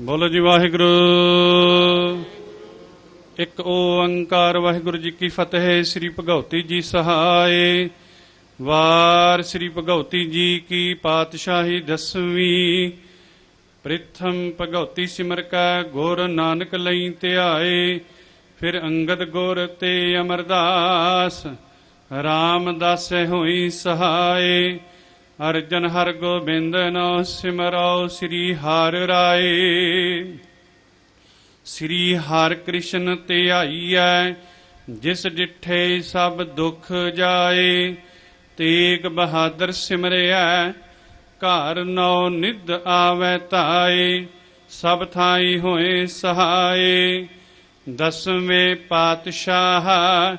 ਬੋਲੋ ਜੀ ਵਾਹਿਗੁਰੂ। ਇੱਕ ਓੰਕਾਰ ਵਾਹਿਗੁਰੂ ਜੀ ਕੀ ਫਤਿਹ, ਸ੍ਰੀ ਭਗਉਤੀ ਜੀ ਸਹਾਏ। ਵਾਰ ਸ੍ਰੀ ਭਗਉਤੀ ਜੀ ਕੀ ਪਾਤਸ਼ਾਹੀ ਦਸਵੀਂ। ਪ੍ਰਿਥਮ ਭਗਉਤੀ ਸਿਮਰ ਕੈ, ਗੁਰ ਨਾਨਕ ਲਈ ਧਿਆਏ। ਫਿਰ ਅੰਗਦ ਗੁਰ ਤੇ ਅਮਰਦਾਸ, ਰਾਮਦਾਸ ਹੋਈ ਸਹਾਏ। ਅਰਜਨ ਹਰ ਗੋਬਿੰਦ ਨੋ ਸਿਮਰੋ ਸ੍ਰੀ ਹਰਿ ਰਾਏ। ਸ੍ਰੀ ਹਰਿ ਕ੍ਰਿਸ਼ਨ ਧਿਆਈਐ ਜਿਸ ਡਿਠੇ ਸਭ ਦੁਖ ਜਾਏ। ਤੇਗ ਬਹਾਦਰ ਸਿਮਰਿਆ ਘਰ ਨੌ ਨਿਧ ਆਵੈ ਤਾਏ। ਸਭ ਥਾਈ ਹੋਏ ਸਹਾਏ। ਦਸਵੇਂ ਪਾਤਸ਼ਾਹ,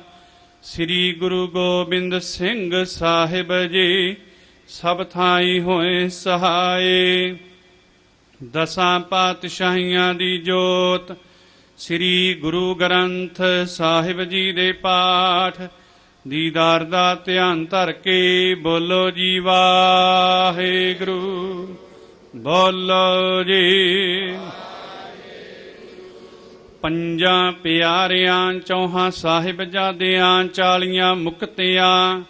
ਸ੍ਰੀ ਗੁਰੂ ਗੋਬਿੰਦ ਸਿੰਘ ਸਾਹਿਬ ਜੀ। ਸਭ ਥਾਈ ਹੋਏ ਸਹਾਏ। ਦਸਾਂ ਪਾਤਸ਼ਾਹੀਆਂ ਦੀ ਜੋਤ, ਸ੍ਰੀ ਗੁਰੂ ਗ੍ਰੰਥ ਸਾਹਿਬ ਜੀ ਦੇ ਪਾਠ। ਦੀਦਾਰ ਦਾ ਧਿਆਨ ਧਰ ਕੇ ਬੋਲੋ ਜੀ, ਵਾਹਿਗੁਰੂ, ਬੋਲੋ ਜੀ। ਪੰਜਾਂ ਪਿਆਰਿਆਂ, ਚੌਹਾਂ ਸਾਹਿਬਜ਼ਾਦਿਆਂ, ਚਾਲੀਆਂ ਮੁਕਤਿਆਂ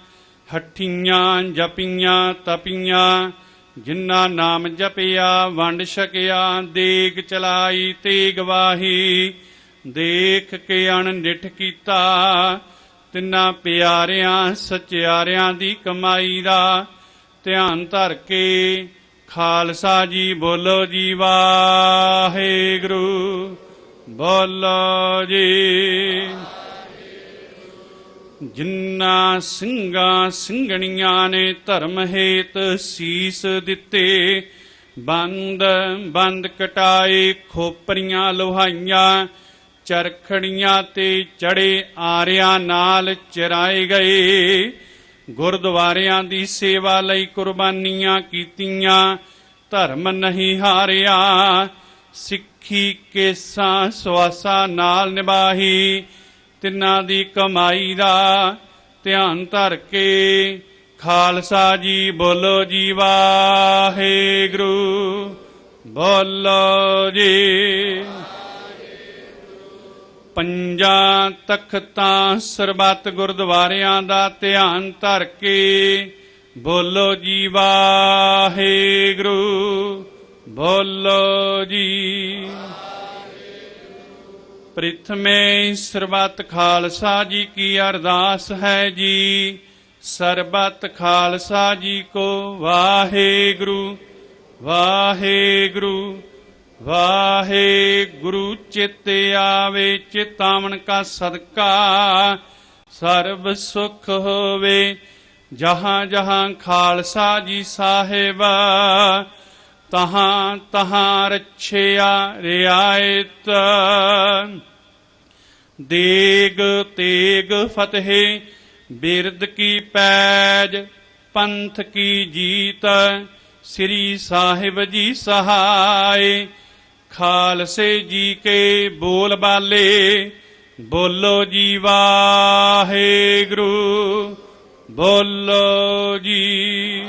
ਹੱਠੀਆਂ ਜਪੀਆਂ ਤਪੀਆਂ, ਜਿਨ੍ਹਾਂ ਨਾਮ ਜਪਿਆ, ਵੰਡ ਛਕਿਆ, ਦੇਗ ਚਲਾਈ ਤੇ ਗਵਾਹੀ ਦੇਖ ਕੇ ਅਣਡਿਠ ਕੀਤਾ, ਤਿੰਨਾਂ ਪਿਆਰਿਆਂ, ਸਚਿਆਰਿਆਂ ਦੀ ਕਮਾਈ ਦਾ। ਧਿਆਨ ਧਰ ਕੇ ਖਾਲਸਾ ਜੀ ਬੋਲੋ ਜੀ, ਵਾਹਿਗੁਰੂ ਬੋਲੋ ਜੀ। ਜਿੰਨਾ ਸਿੰਘਾਂ ਸਿੰਘਣੀਆਂ ਨੇ ਧਰਮ ਹੇਤ ਸੀਸ ਦਿੱਤੇ, ਬੰਦ ਬੰਦ ਕਟਾਏ ਖੋਪਰੀਆਂ ਲੋਹਾਈਆਂ, ਚਰਖੜੀਆਂ ਤੇ ਚੜੇ ਆਰਿਆਂ ਨਾਲ ਚਰਾਏ ਗਏ। ਗੁਰਦੁਆਰਿਆਂ ਦੀ ਸੇਵਾ ਲਈ ਕੁਰਬਾਨੀਆਂ ਕੀਤੀਆਂ, ਧਰਮ ਨਹੀਂ ਹਾਰਿਆ। ਸਿੱਖੀ ਕੇਸਾਂ ਸਵਾਸਾਂ ਨਾਲ ਨਿਭਾਹੀ। ਤਿੰਨਾਂ ਦੀ ਕਮਾਈ ਦਾ ਧਿਆਨ ਧਰ ਕੇ ਖਾਲਸਾ ਜੀ ਬੋਲੋ ਜੀ ਵਾਹਿਗੁਰੂ, ਬੋਲੋ ਜੀ ਪੰਜਾਂ ਤਖਤਾਂ ਸਰਬੱਤ ਗੁਰਦੁਆਰਿਆਂ ਦਾ ਧਿਆਨ ਧਰ ਕੇ ਬੋਲੋ ਜੀ ਵਾਹਿਗੁਰੂ, ਬੋਲੋ ਜੀ ਪ੍ਰਥਮੇ ਸਰਬੱਤ ਖਾਲਸਾ ਜੀ ਕੀ ਅਰਦਾਸ ਹੈ ਜੀ। ਸਰਬਤ ਖਾਲਸਾ ਜੀ ਕੋ ਵਾਹਿਗੁਰੂ ਵਾਹਿਗੁਰੂ ਵਾਹਿਗੁਰੂ, ਚਿਤ ਆਵੇ, ਚਿਤਾਵਨ ਕਾ ਸਦਕਾ। ਸਰਬ ਸੁਖ ਹੋਵੇ, ਜਹਾਂ ਜਹਾਂ ਖਾਲਸਾ ਜੀ ਸਾਹਿਬ। ਤਹਾਂ ਤਹਾਂ ਰਛਿਆ ਰਿਆਇਤ। ਦੇਗ ਤੇਗ ਫਤਿਹ ਬਿਰਦ ਕੀ ਪੈਜ, ਪੰਥ ਕੀ ਜੀਤ, ਸ੍ਰੀ ਸਾਹਿਬ ਜੀ ਸਹਾਇ। ਖਾਲਸੇ ਜੀ ਕੇ ਬੋਲ ਬਾਲੇ, ਬੋਲੋ ਜੀ ਵਾਹਿਗੁਰੂ, ਬੋਲੋ ਜੀ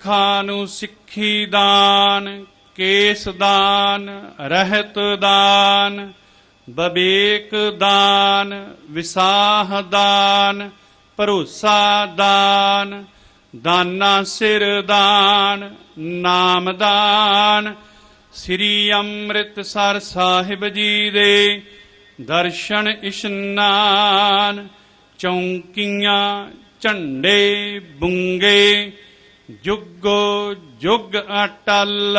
ਸਿੱਖਾਂ ਨੂੰ ਸਿੱਖੀ ਦਾਨ, ਕੇਸ ਦਾਨ, ਰਹਿਤ ਦਾਨ ਬਬੇਕ ਦਾਨ, ਵਿਸਾਹ ਦਾਨ, ਭਰੋਸਾ ਦਾਨ, ਦਾਨਾ ਸਿਰ ਦਾਨ, ਨਾਮ ਦਾਨ। ਸ੍ਰੀ ਅੰਮ੍ਰਿਤਸਰ ਸਾਹਿਬ ਜੀ ਦੇ ਦਰਸ਼ਨ ਇਸ਼ਨਾਨ, ਚੌਂਕੀਆਂ, ਝੰਡੇ ਬੁੰਗੇ ਜੁਗੋ ਜੁਗ ਅਟਲ,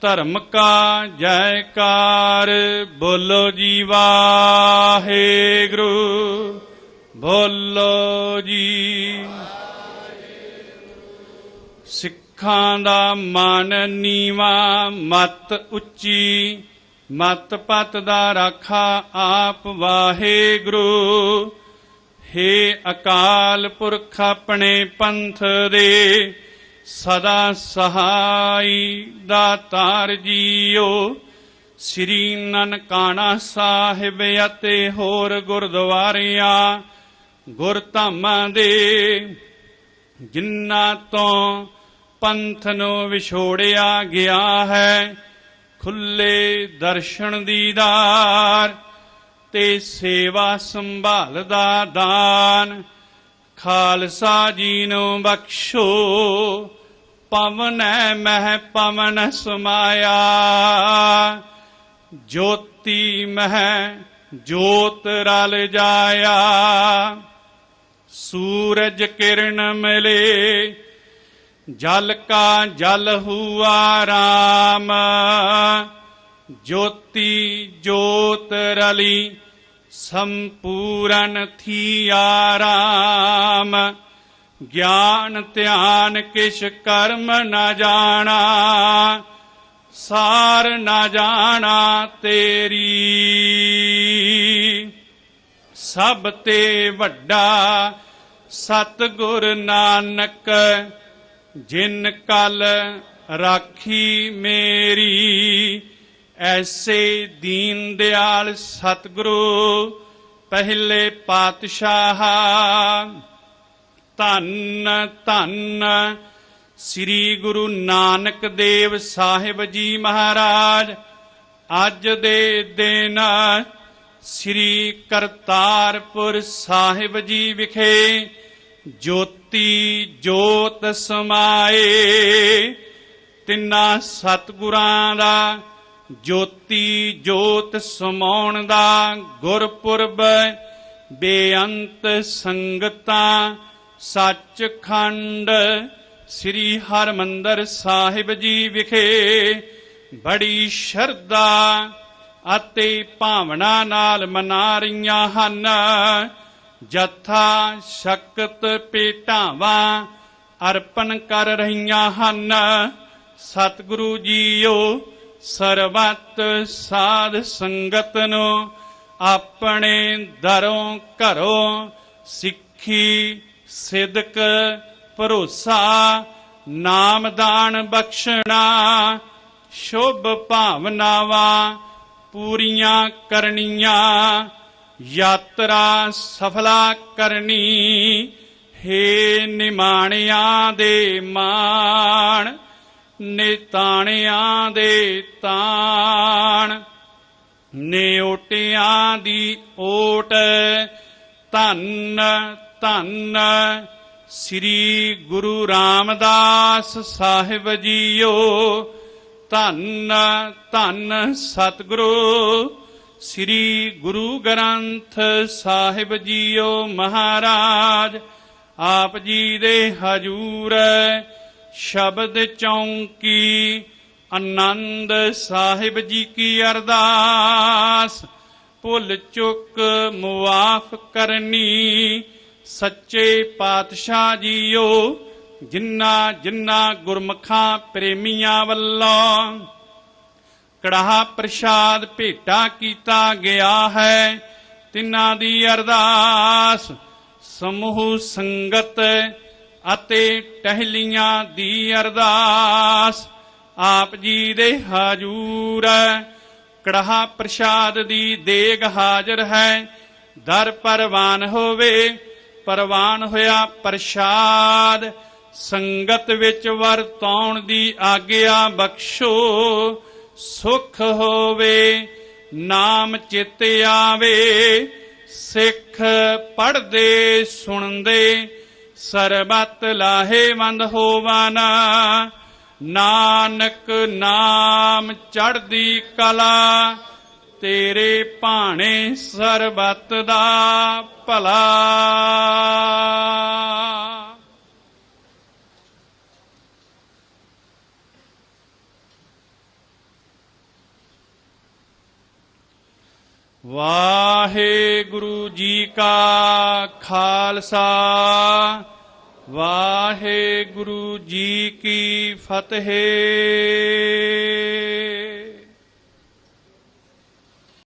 ਧਰਮ ਕਾ ਜੈਕਾਰ, ਬੋਲੋ ਜੀ ਵਾਹਿਗੁਰੂ, ਬੋਲੋ ਜੀ ਸਿੱਖਾਂ ਦਾ ਮਨ ਨੀਵਾ, ਮਤ ਉੱਚੀ, ਮਤ ਪਤ ਦਾ ਰਾਖਾ ਆਪ ਵਾਹਿਗੁਰੂ। ਹੇ ਅਕਾਲ ਪੁਰਖ ਆਪਣੇ ਪੰਥ ਦੇ, ਸਦਾ ਸਹਾਈ ਦਾਤਾਰ ਜੀਓ। ਸ੍ਰੀ ਨਨਕਾਣਾ ਸਾਹਿਬ ਅਤੇ ਹੋਰ ਗੁਰਦੁਆਰਿਆਂ ਗੁਰਧਾਮਾਂ ਦੇ, ਜਿਨ੍ਹਾਂ ਤੋਂ ਪੰਥ ਨੂੰ ਵਿਛੋੜਿਆ ਗਿਆ ਹੈ, ਖੁੱਲੇ ਦਰਸ਼ਨ ਦੀਦਾਰ। ਤੇ ਸੇਵਾ ਸੰਭਾਲ ਦਾ ਦਾਨ। ਖਾਲਸਾ ਜੀ ਨੂੰ ਬਖਸ਼ੋ, ਪਵਨੈ ਮਹਿ ਪਵਨ ਸਮਾਇਆ। ਜੋਤੀ ਮਹਿ ਜੋਤ ਰਲ ਜਾਇਆ। ਸੂਰਜ ਕਿਰਨ ਮਿਲੇ, ਜਲ ਕਾ ਜਲ ਹੁਆ ਰਾਮ। ਜੋਤੀ ਜੋਤ ਰਲੀ ਸੰਪੂਰਨ ਥੀਆ ਰਾਮ ਗਿਆਨ ਧਿਆਨ ਕਿਛ ਕਰਮ ਨਾ ਜਾਣਾ, ਸਾਰ ਨਾ ਜਾਣਾ ਤੇਰੀ। ਸਭ ਤੇ ਵੱਡਾ ਸਤਿਗੁਰ ਨਾਨਕ, ਜਿਨ ਕਲ ਰਾਖੀ ਮੇਰੀ। ਐਸੇ ਦੀਨ ਦਿਆਲ ਸਤਿਗੁਰੂ, ਪਹਿਲੇ ਪਾਤਸ਼ਾਹ। ਧੰਨ ਧੰਨ ਸ੍ਰੀ ਗੁਰੂ ਨਾਨਕ ਦੇਵ ਸਾਹਿਬ ਜੀ ਮਹਾਰਾਜ। ਅੱਜ ਦੇ ਦਿਨ ਸ੍ਰੀ ਕਰਤਾਰਪੁਰ ਸਾਹਿਬ ਜੀ ਵਿਖੇ ਜੋਤੀ ਜੋਤ ਸਮਾਏ। ਤਿੰਨਾਂ ਸਤਿਗੁਰਾਂ ਦਾ ਜੋਤੀ ਜੋਤ ਸਮਾਉਣ ਦਾ ਗੁਰਪੁਰਬ ਬੇਅੰਤ ਸੰਗਤਾਂ, ਸੱਚਖੰਡ, ਸ੍ਰੀ ਹਰਮੰਦਰ ਸਾਹਿਬ ਜੀ ਵਿਖੇ ਬੜੀ ਸ਼ਰਧਾ ਅਤੇ ਭਾਵਨਾ ਨਾਲ ਮਨਾ ਰਹੀਆਂ ਹਨ। ਜਥਾ ਸ਼ਕਤ ਪੇਟਾਵਾਂ ਅਰਪਣ ਕਰ ਰਹੀਆਂ ਹਨ। ਸਤਿਗੁਰੂ ਜੀਓ ਸਰਬੱਤ ਸਾਧ ਸੰਗਤ ਨੂੰ ਆਪਣੇ ਦਰੋਂ ਘਰੋਂ ਸਿੱਖੀ, ਸਿਦਕ, ਭਰੋਸਾ ਨਾਮਦਾਨ ਬਖਸ਼ਣਾ, ਸ਼ੁਭ ਭਾਵਨਾਵਾਂ ਪੂਰੀਆਂ ਕਰਨੀਆਂ, ਯਾਤਰਾ ਸਫਲਾ ਕਰਨੀ, ਹੇ ਨਿਮਾਣਿਆਂ ਦੇ ਮਾਣ। ਨਿਤਾਣਿਆਂ ਦੇ ਤਾਣ, ਨਿਉਟਿਆਂ ਦੀ ਓਟ, ਧੰਨ ਧੰਨ, ਸ੍ਰੀ ਗੁਰੂ ਰਾਮਦਾਸ ਸਾਹਿਬ ਜੀਓ, ਧੰਨ ਧੰਨ ਸਤਿਗੁਰੂ, ਸ੍ਰੀ ਗੁਰੂ ਗ੍ਰੰਥ ਸਾਹਿਬ ਜੀਓ ਮਹਾਰਾਜ, ਆਪ ਜੀ ਦੇ ਹਜੂਰ ਸ਼ਬਦ ਚੌਂਕੀ ਆਨੰਦ ਸਾਹਿਬ ਜੀ ਕੀ ਅਰਦਾਸ, ਭੁੱਲ ਚੁੱਕ ਮੁਆਫ ਕਰਨੀ, ਸੱਚੇ ਪਾਤਸ਼ਾਹ ਜੀਓ, ਜਿੰਨਾ ਜਿਨ੍ਹਾਂ ਗੁਰਮਖਾਂ ਪ੍ਰੇਮੀਆਂ ਵੱਲੋਂ। ਕੜਾਹ ਪ੍ਰਸ਼ਾਦ ਭੇਟਾ ਕੀਤਾ ਗਿਆ ਹੈ, ਤਿਨਾਂ ਦੀ ਅਰਦਾਸ, ਸਮੂਹ ਸੰਗਤ ਅਤੇ ਟਹਿਲੀਆਂ ਦੀ ਅਰਦਾਸ, ਆਪ ਜੀ ਦੇ ਹਾਜ਼ੂਰ ਕੜਾਹ ਪ੍ਰਸ਼ਾਦ ਦੀ ਦੇਗ ਹਾਜ਼ਰ ਹੈ। ਦਰ ਪਰਵਾਨ ਹੋਵੇ, ਪਰਵਾਨ ਹੋਇਆ ਪ੍ਰਸ਼ਾਦ। ਸੰਗਤ ਵਿੱਚ ਵਰਤਾਉਣ ਦੀ ਆਗਿਆ ਬਖਸ਼ੋ, ਸੁਖ ਹੋਵੇ, ਨਾਮ ਚਿਤ ਆਵੇ। ਸਿੱਖ ਪੜਦੇ ਸੁਣਦੇ ਸਰਬਤ ਲਾਹੇਵੰਦ ਹੋਵਨ ਨਾਨਕ ਨਾਮ ਚੜਦੀ ਕਲਾ, ਤੇਰੇ ਭਾਣੇ ਸਰਬਤ ਦਾ ਭਲਾ। ਵਾਹਿਗੁਰੂ ਜੀ ਕਾ ਖਾਲਸਾ ਵਾਹਿਗੁਰੂ ਜੀ ਕੀ ਫਤਿਹ।